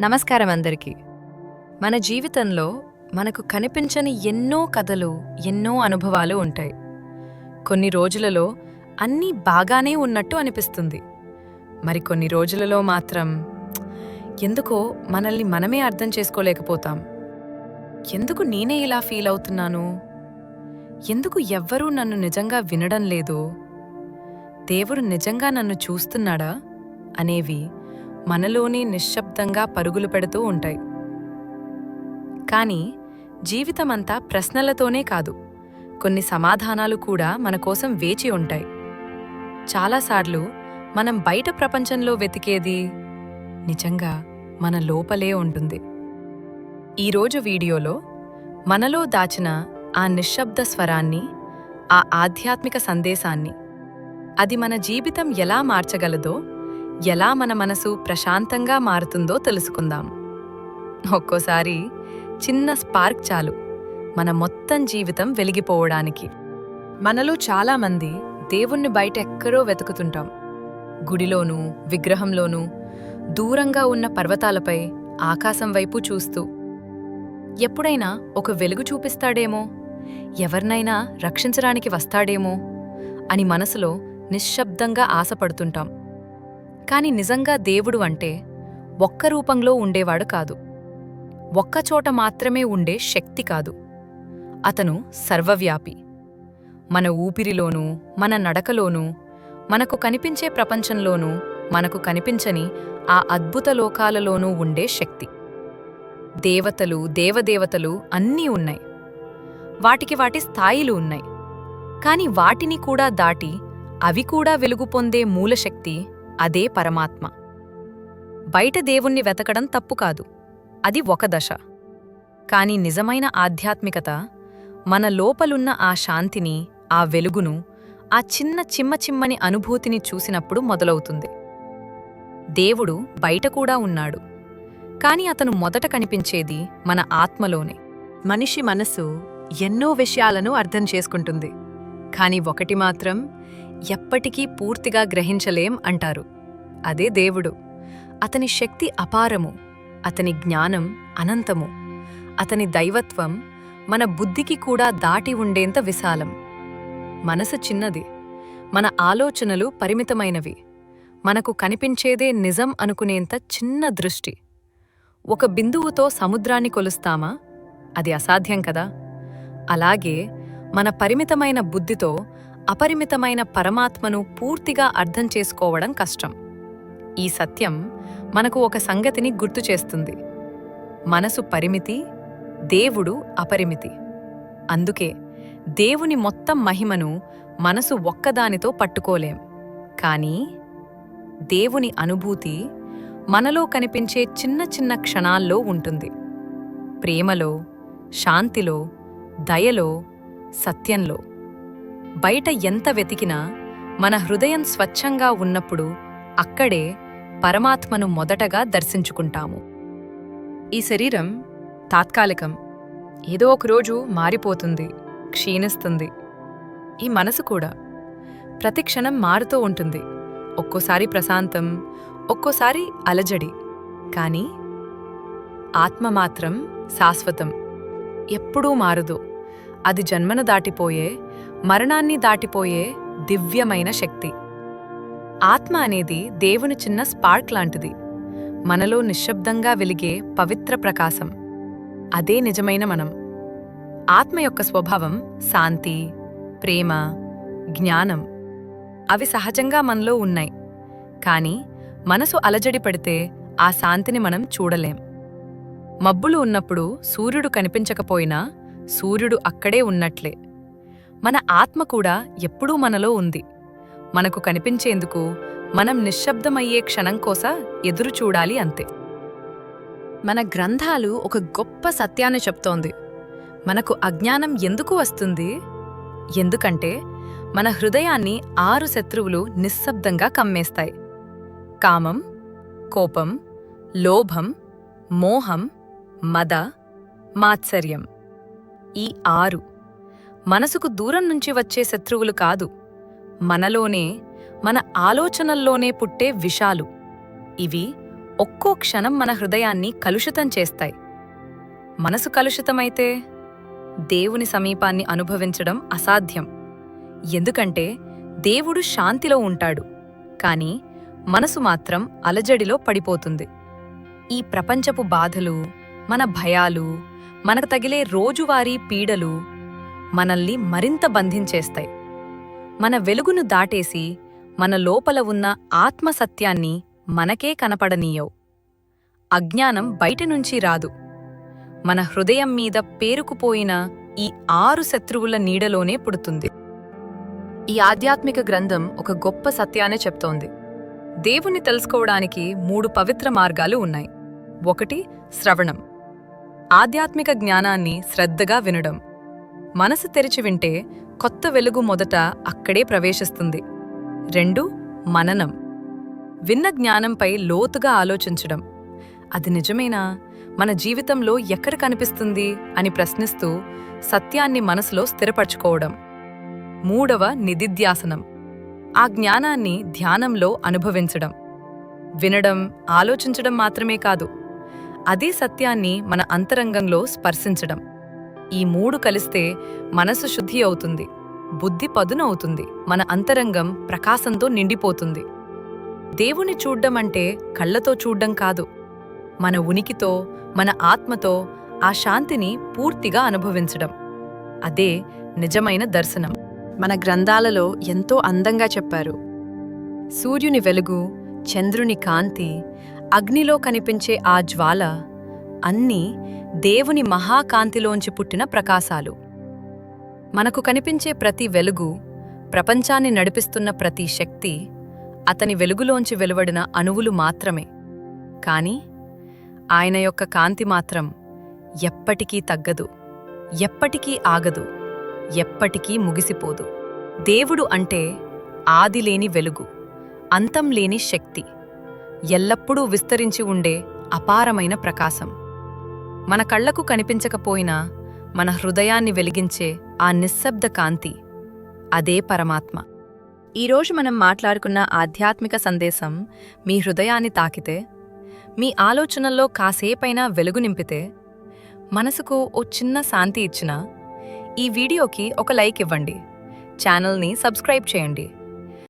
నమస్కారం అందరికీ. మన జీవితంలో మనకు కనిపించని ఎన్నో కథలు ఎన్నో అనుభవాలు ఉంటాయి. కొన్ని రోజులలో అన్నీ బాగానే ఉన్నట్టు అనిపిస్తుంది. మరి కొన్ని రోజులలో మాత్రం ఎందుకో మనల్ని మనమే అర్థం చేసుకోలేకపోతాం. ఎందుకు నేనే ఇలా ఫీల్ అవుతున్నాను? ఎందుకు ఎవ్వరూ నన్ను నిజంగా వినడం లేదు? దేవుడు నిజంగా నన్ను చూస్తున్నాడా? అనేవి మనలోనే నిశ్శబ్దంగా పరుగులు పెడుతూ ఉంటాయి. కానీ జీవితమంతా ప్రశ్నలతోనే కాదు. కొన్ని సమాధానాలు కూడా మన కోసం వేచి ఉంటాయి. చాలాసార్లు మనం బయట ప్రపంచంలో వెతికేది నిజంగా మన లోపలే ఉంటుంది. ఈరోజు వీడియోలో మనలో దాచిన ఆ నిశ్శబ్ద స్వరాన్ని ఆ ఆధ్యాత్మిక సందేశాన్ని అది మన జీవితం ఎలా మార్చగలదో ఎలా మన మనసు ప్రశాంతంగా మారుతుందో తెలుసుకుందాం. ఒక్కోసారి చిన్న స్పార్క్ చాలు మన మొత్తం జీవితం వెలిగిపోవడానికి. మనలో చాలామంది దేవుణ్ణి బయట ఎక్కడో వెతుకుతుంటాం. గుడిలోనూ విగ్రహంలోనూ దూరంగా ఉన్న పర్వతాలపై ఆకాశం వైపు చూస్తూ. ఎప్పుడైనా ఒక వెలుగు చూపిస్తాడేమో? ఎవరినైనా రక్షించడానికి వస్తాడేమో? అని మనసులో నిశ్శబ్దంగా ఆశపడుతుంటాం. కాని నిజంగా దేవుడు అంటే ఒక్క రూపంలో ఉండేవాడు కాదు. ఒక్కచోట మాత్రమే ఉండే శక్తి కాదు. అతను సర్వవ్యాపి. మన ఊపిరిలోనూ మన నడకలోనూ మనకు కనిపించే ప్రపంచంలోనూ మనకు కనిపించని ఆ అద్భుత లోకాలలోనూ ఉండే శక్తి. దేవతలు దేవదేవతలు అన్నీ ఉన్నాయి. వాటికి వాటి స్థాయిలు ఉన్నాయి. కాని వాటిని కూడా దాటి అవి కూడా వెలుగు పొందే మూలశక్తి అదే పరమాత్మ. బయట దేవుణ్ణి వెతకడం తప్పు కాదు. అది ఒక దశ. కాని నిజమైన ఆధ్యాత్మికత మన లోపలున్న ఆ శాంతిని ఆ వెలుగును ఆ చిన్న చిమ్మ చిమ్మని అనుభూతిని చూసినప్పుడు మొదలవుతుంది. దేవుడు బయట కూడా ఉన్నాడు. కాని అతను మొదట కనిపించేది మన ఆత్మలోనే. మనిషి మనసు ఎన్నో విషయాలను అర్థం చేసుకుంటుంది. కాని ఒకటి మాత్రం ఎప్పటికీ పూర్తిగా గ్రహించలేం అంటారు. అదే దేవుడు. అతని శక్తి అపారము అతని జ్ఞానం అనంతము. అతని దైవత్వం మన బుద్ధికి కూడా దాటి ఉండేంత విశాలం. మనసు చిన్నది. మన ఆలోచనలు పరిమితమైనవి. మనకు కనిపించేదే నిజం అనుకునేంత చిన్న దృష్టి. ఒక బిందువుతో సముద్రాన్ని కొలుస్తామా? అది అసాధ్యం కదా. అలాగే మన పరిమితమైన బుద్ధితో అపరిమితమైన పరమాత్మను పూర్తిగా అర్థం చేసుకోవడం కష్టం. ఈ సత్యం మనకు ఒక సంగతిని గుర్తు చేస్తుంది. మనసు పరిమితి దేవుడు అపరిమితి. అందుకే దేవుని మొత్తం మహిమను మనసు ఒక్కదానితో పట్టుకోలేం. కానీ దేవుని అనుభూతి మనలో కనిపించే చిన్న చిన్న క్షణాల్లో ఉంటుంది. ప్రేమలో శాంతిలో దయలో సత్యంలో. బయట ఎంత వెతికినా మన హృదయం స్వచ్ఛంగా ఉన్నప్పుడు అక్కడే పరమాత్మను మొదటగా దర్శించుకుంటాము. ఈ శరీరం తాత్కాలికం. ఏదో ఒకరోజు మారిపోతుంది క్షీణిస్తుంది. ఈ మనసు కూడా ప్రతి క్షణం మారుతూ ఉంటుంది. ఒక్కోసారి ప్రశాంతం ఒక్కోసారి అలజడి. కానీ ఆత్మ మాత్రం శాశ్వతం. ఎప్పుడూ మారదు. అది జన్మను దాటిపోయే మరణాన్ని దాటిపోయే దివ్యమైన శక్తి. ఆత్మ అనేది దేవుని చిన్న స్పార్క్ లాంటిది. మనలో నిశ్శబ్దంగా వెలిగే పవిత్ర ప్రకాశం. అదే నిజమైన మనం. ఆత్మ యొక్క స్వభావం శాంతి ప్రేమ జ్ఞానం. అవి సహజంగా మనలో ఉన్నాయి. కాని మనసు అలజడి పడితే ఆ శాంతిని మనం చూడలేం. మబ్బులు ఉన్నప్పుడు సూర్యుడు కనిపించకపోయినా సూర్యుడు అక్కడే ఉన్నట్లే. మన ఆత్మ కూడా ఎప్పుడూ మనలో ఉంది. మనకు కనిపించేందుకు మనం నిశ్శబ్దమయ్యే క్షణం కోస ఎదురు చూడాలి అంతే. మన గ్రంథాలు ఒక గొప్ప సత్యాన్ని చెప్తోంది. మనకు అజ్ఞానం ఎందుకు వస్తుంది? ఎందుకంటే మన హృదయాన్ని ఆరు శత్రువులు నిశ్శబ్దంగా కమ్మేస్తాయి. కామం కోపం లోభం మోహం మద మాత్సర్యం. ఈ ఆరు మనసుకు దూరం నుంచి వచ్చే శత్రువులు కాదు. మనలోనే మన ఆలోచనల్లోనే పుట్టే విషాలు. ఇవి ఒక్కో క్షణం మన హృదయాన్ని కలుషితం చేస్తాయి. మనసు కలుషితమైతే దేవుని సమీపాన్ని అనుభవించడం అసాధ్యం. ఎందుకంటే దేవుడు శాంతిలో ఉంటాడు. కాని మనసు మాత్రం అలజడిలో పడిపోతుంది. ఈ ప్రపంచపు బాధలు మన భయాలు మనకు తగిలే రోజువారీ పీడలు మనల్ని మరింత బంధించేస్తాయి. మన వెలుగును దాటేసి మన లోపల ఉన్న ఆత్మసత్యాన్ని మనకే కనపడనీయవు. అజ్ఞానం బయటనుంచి రాదు. మన హృదయం మీద పేరుకుపోయిన ఈ ఆరు శత్రువుల నీడలోనే పుడుతుంది. ఈ ఆధ్యాత్మిక గ్రంథం ఒక గొప్ప సత్యాన్ని చెప్తోంది. దేవుణ్ణి తెలుసుకోవడానికి మూడు పవిత్ర మార్గాలు ఉన్నాయి. ఒకటి శ్రవణం. ఆధ్యాత్మిక జ్ఞానాన్ని శ్రద్ధగా వినడం. మనసు తెరిచి వింటే కొత్త వెలుగు మొదట అక్కడే ప్రవేశిస్తుంది. రెండు మననం. విన్న జ్ఞానంపై లోతుగా ఆలోచించడం. అది నిజమేనా? మన జీవితంలో ఎక్కడ కనిపిస్తుంది? అని ప్రశ్నిస్తూ సత్యాన్ని మనసులో స్థిరపరచుకోవడం. మూడవ నిధిధ్యాసనం. ఆ జ్ఞానాన్ని ధ్యానంలో అనుభవించడం. వినడం ఆలోచించడం మాత్రమే కాదు అదే సత్యాన్ని మన అంతరంగంలో స్పర్శించడం. ఈ మూడు కలిస్తే మనసు శుద్ధి అవుతుంది. బుద్ధి పదునవుతుంది మన అంతరంగం ప్రకాశంతో నిండిపోతుంది. దేవుని చూడ్డం అంటే కళ్ళతో చూడ్డం కాదు. మన ఉనికితో మన ఆత్మతో ఆ శాంతిని పూర్తిగా అనుభవించడం. అదే నిజమైన దర్శనం. మన గ్రంథాలలో ఎంతో అందంగా చెప్పారు. సూర్యుని వెలుగు చంద్రుని కాంతి అగ్నిలో కనిపించే ఆ జ్వాల అన్నీ దేవుని మహాకాంతిలోంచి పుట్టిన ప్రకాశాలు. మనకు కనిపించే ప్రతి వెలుగు ప్రపంచాన్ని నడిపిస్తున్న ప్రతి శక్తి అతని వెలుగులోంచి వెలువడిన అణువులు మాత్రమే. కాని ఆయన యొక్క కాంతి మాత్రం ఎప్పటికీ తగ్గదు ఎప్పటికీ ఆగదు ఎప్పటికీ ముగిసిపోదు. దేవుడు అంటే ఆదిలేని వెలుగు అంతం లేని శక్తి ఎల్లప్పుడూ విస్తరించి ఉండే అపారమైన ప్రకాశం. మన కళ్ళకు కనిపించకపోయినా మన హృదయాన్ని వెలిగించే ఆ నిశ్శబ్ద కాంతి అదే పరమాత్మ. ఈరోజు మనం మాట్లాడుకున్న ఆధ్యాత్మిక సందేశం మీ హృదయాన్ని తాకితే మీ ఆలోచనల్లో కాసేపైనా వెలుగు నింపితే మనసుకు ఓ చిన్న శాంతి ఇచ్చిన ఈ వీడియోకి ఒక లైక్ ఇవ్వండి. ఛానల్ని సబ్స్క్రైబ్ చేయండి.